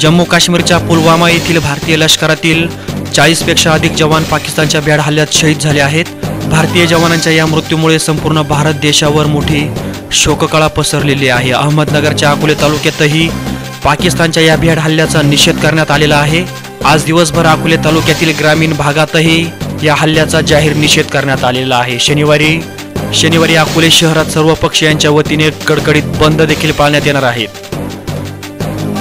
जम्मू काश्मीरच्या पुलवामा येथील भारतीय लष्करातील चाळीसपेक्षा अधिक जवान पाकिस्तानच्या बॅड हल्ल्यात शहीद झाले आहेत. भारतीय जवानांच्या या मृत्यूमुळे संपूर्ण भारत देशावर मोठी शोककळा पसरलेली आहे. अहमदनगरच्या अकोले तालुक्यातही पाकिस्तानच्या या भ्याड हल्ल्याचा निषेध करण्यात आलेला आहे. आज दिवसभर अकोले तालुक्यातील ग्रामीण भागातही या हल्ल्याचा जाहीर निषेध करण्यात आलेला आहे. शनिवारी शनिवारी अकोले शहरात सर्व पक्षीयांच्या वतीने कडकडीत बंद देखील पाळण्यात येणार आहेत.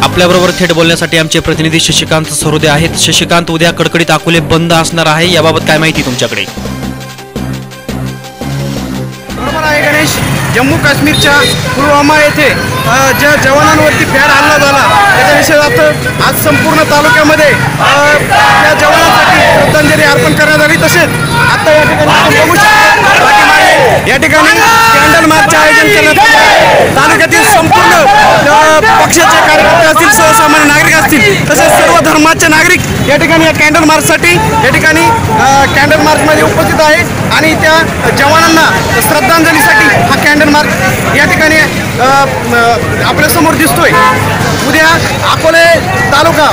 आपल्याबरोबर थेट बोलण्यासाठी आमचे प्रतिनिधी शशिकांत सरोदे आहेत. शशिकांत उद्या कडकडीत अकोले बंद असणार आहे याबाबत काय माहिती तुमच्याकडे? बरोबर आहे गणेश. जम्मू काश्मीरच्या पुलवामा येथे ज्या जवानांवरती फॅर हल्ला झाला त्याच्या विषयात आज संपूर्ण तालुक्यामध्ये त्या जवानांसाठी श्रद्धांजली अर्पण करण्यात आली. तसेच आता या ठिकाणी बघू शकतो या ठिकाणी कॅन्डल मार्चचे आयोजन करण्यात तालुक्यातील संपूर्ण पक्ष असतील. तसेच सर्व धर्माचे नागरिक या ठिकाणी या कॅन्डल मार्चसाठी या ठिकाणी कॅन्डल मार्चमध्ये उपस्थित आहे आणि त्या जवानांना श्रद्धांजलीसाठी हा कॅन्डल मार्च या ठिकाणी आपल्यासमोर दिसतोय. उद्या अकोले तालुका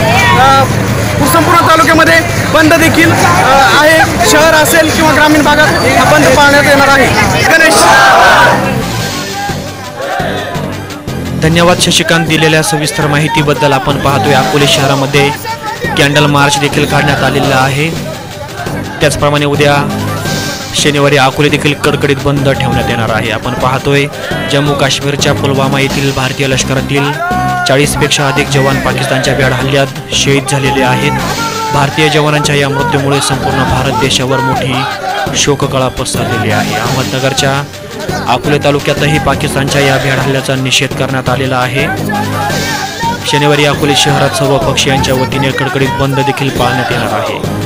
संपूर्ण तालुक्यामध्ये बंद देखील आहे. शहर असेल किंवा ग्रामीण भागात हा बंद पाळण्यात येणार आहे. गणेश! धन्यवाद शशिकांत दिलेल्या सविस्तर माहितीबद्दल आपण पाहतोय. अकोले शहरामध्ये कॅन्डल मार्च देखील काढण्यात आलेला आहे. त्याचप्रमाणे उद्या शनिवारी अकोले देखील कडकडीत बंद ठेवण्यात येणार आहे. आपण पाहतोय जम्मू काश्मीरच्या पुलवामा येथील भारतीय लष्करातील चाळीसपेक्षा अधिक जवान पाकिस्तानच्या बॅड हल्ल्यात शहीद झालेले आहेत. भारतीय जवानांच्या या मृत्यूमुळे संपूर्ण भारत देशावर मोठी शोककळा पसरलेली आहे. अहमदनगरच्या अकोले तालुक्यातही पाकिस्तानच्या या भ्याड हल्ल्याचा निषेध करण्यात आलेला आहे. शनिवारी अकोले शहरात सर्व पक्षीयांच्या वतीने कडकडीत बंद देखील पाळण्यात येणार आहे.